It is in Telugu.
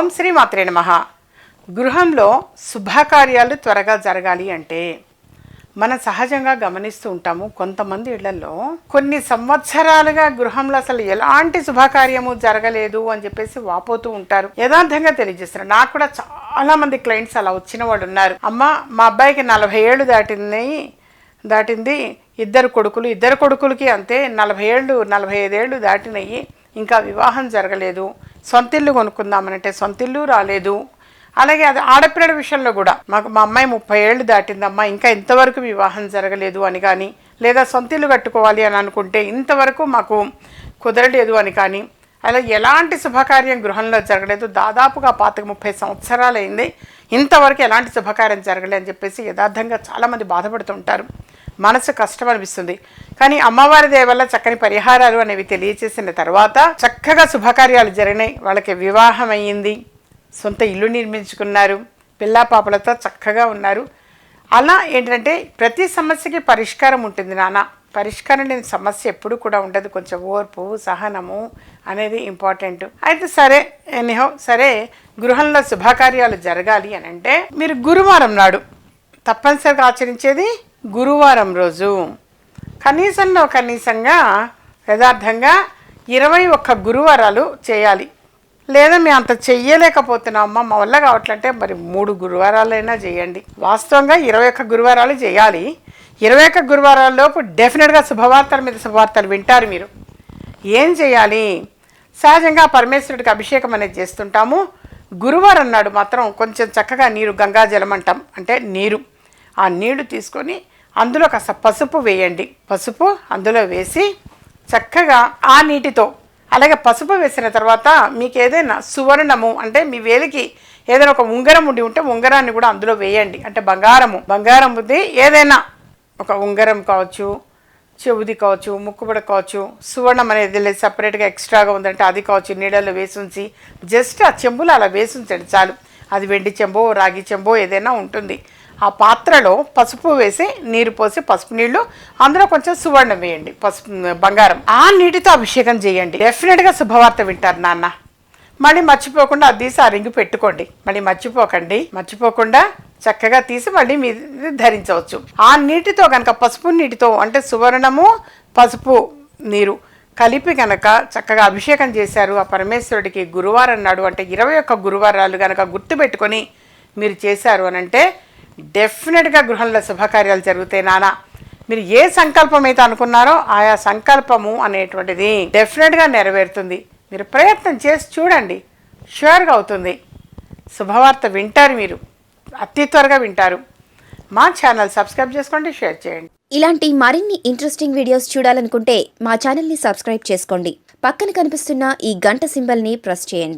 ఓం శ్రీ మాత్రే నమ. గృహంలో శుభకార్యాలు త్వరగా జరగాలి అంటే మనం సహజంగా గమనిస్తూ ఉంటాము కొంతమంది ఇళ్ళలో. కొన్ని సంవత్సరాలుగా గృహంలో అసలు ఎలాంటి శుభకార్యము జరగలేదు అని చెప్పేసి వాపోతూ ఉంటారు. యథార్థంగా తెలియజేస్తారు నాకు కూడా చాలా మంది క్లయింట్స్ అలా వచ్చిన వాళ్ళు ఉన్నారు. అమ్మ మా అబ్బాయికి నలభై ఏళ్ళు దాటింది దాటింది ఇద్దరు కొడుకులు ఇద్దరు కొడుకులకి అంతే నలభై ఏళ్ళు నలభై ఐదేళ్ళు దాటినయి. ఇంకా వివాహం జరగలేదు. సొంతిల్లు కొనుక్కుందామనంటే సొంతిల్లు రాలేదు. అలాగే అది ఆడపిల్లల విషయంలో కూడా. మాకు మా అమ్మాయి ముప్పై ఏళ్ళు దాటిందమ్మా ఇంకా ఇంతవరకు వివాహం జరగలేదు అని కానీ లేదా సొంతిల్లు కట్టుకోవాలి అని అనుకుంటే ఇంతవరకు మాకు కుదరలేదు అని కానీ అలా ఎలాంటి శుభకార్యం గృహంలో జరగలేదు. దాదాపుగా పాతిక ముప్పై సంవత్సరాలు అయింది ఇంతవరకు ఎలాంటి శుభకార్యం జరగలేదు అని చెప్పేసి యథార్థంగా చాలామంది బాధపడుతుంటారు. మనసు కష్టం అనిపిస్తుంది కానీ అమ్మవారి దయ వల్ల చక్కని పరిహారాలు అనేవి తెలియచేసిన తర్వాత చక్కగా శుభకార్యాలు జరిగినాయి. వాళ్ళకి వివాహం అయ్యింది సొంత ఇల్లు నిర్మించుకున్నారు. పిల్లా పాపలతో చక్కగా ఉన్నారు. అలా ఏంటంటే ప్రతి సమస్యకి పరిష్కారం ఉంటుంది నాన్న పరిష్కారం లేని సమస్య ఎప్పుడు కూడా ఉండదు. కొంచెం ఓర్పు సహనము అనేది ఇంపార్టెంట్. అయితే సరే ఎనిహో సరే గృహంలో శుభకార్యాలు జరగాలి అని అంటే మీరు గురువారం నాడు తప్పనిసరిగా ఆచరించేది గురువారం రోజు. కనీసంలో కనీసంగా యథార్థంగా ఇరవై ఒక్క గురువారాలు చేయాలి. లేదా మేము అంత చెయ్యలేకపోతున్నాం. అమ్మ మా వల్ల కావట్లంటే మరి మూడు గురువారాలైనా చేయండి. వాస్తవంగా ఇరవై ఒక్క గురువారాలు చేయాలి. ఇరవై ఒక్క గురువారాల లోపు డెఫినెట్గా శుభవార్తల మీద శుభవార్తలు వింటారు మీరు. ఏం చేయాలి? సహజంగా పరమేశ్వరుడికి అభిషేకం అనేది చేస్తుంటాము. గురువారం నాడు మాత్రం కొంచెం చక్కగా నీరు గంగాజలం అంటాం అంటే నీరు. ఆ నీళ్ళు తీసుకొని అందులో కాస్త పసుపు వేయండి. పసుపు అందులో వేసి చక్కగా ఆ నీటితో అలాగే పసుపు వేసిన తర్వాత మీకు ఏదైనా సువర్ణము అంటే మీ వేలికి ఏదైనా ఒక ఉంగరం ఉండి ఉంటే ఉంగరాన్ని కూడా అందులో వేయండి. అంటే బంగారము. బంగారం ఉంది. ఏదైనా ఒక ఉంగరం కావచ్చు చెవుది కావచ్చు ముక్కుబడి కావచ్చు సువర్ణం అనేది లేదు. సపరేట్గా ఎక్స్ట్రాగా ఉందంటే అది కావచ్చు నీడలో వేసుంచి జస్ట్ ఆ చెంబులో అలా వేసుంచండి చాలు. అది వెండి చెంబో రాగి చెంబో ఏదైనా ఉంటుంది. ఆ పాత్రలో పసుపు వేసి నీరు పోసి పసుపు నీళ్ళు అందులో కొంచెం సువర్ణం వేయండి పసుపు బంగారం. ఆ నీటితో అభిషేకం చేయండి. డెఫినెట్గా శుభవార్త వింటారు నాన్న. మళ్ళీ మర్చిపోకుండా అది తీసి ఆ రింగు పెట్టుకోండి. మళ్ళీ మర్చిపోకండి. మర్చిపోకుండా చక్కగా తీసి మళ్ళీ మీరు ధరించవచ్చు. ఆ నీటితో కనుక పసుపు నీటితో అంటే సువర్ణము పసుపు నీరు కలిపి కనుక చక్కగా అభిషేకం చేశారు ఆ పరమేశ్వరుడికి గురువారం నాడు అంటే ఇరవై ఒక్క గురువారాలు కనుక గుర్తుపెట్టుకొని మీరు చేశారు అని అంటే డెఫినెట్గా గృహంలో శుభకార్యాలు జరుగుతాయి నానా. మీరు ఏ సంకల్పం అయితే అనుకున్నారో ఆయా సంకల్పము అనేటువంటిది డెఫినెట్గా నెరవేరుతుంది. మీరు ప్రయత్నం చేసి చూడండి. షూర్గా అవుతుంది. శుభవార్త వింటారు మీరు. అతి త్వరగా వింటారు. మా ఛానల్ సబ్స్క్రైబ్ చేసుకోండి షేర్ చేయండి. ఇలాంటి మరిన్ని ఇంట్రెస్టింగ్ వీడియోస్ చూడాలనుకుంటే మా ఛానల్ని సబ్స్క్రైబ్ చేసుకోండి. పక్కన కనిపిస్తున్న ఈ గంట సింబల్ని ప్రెస్ చేయండి.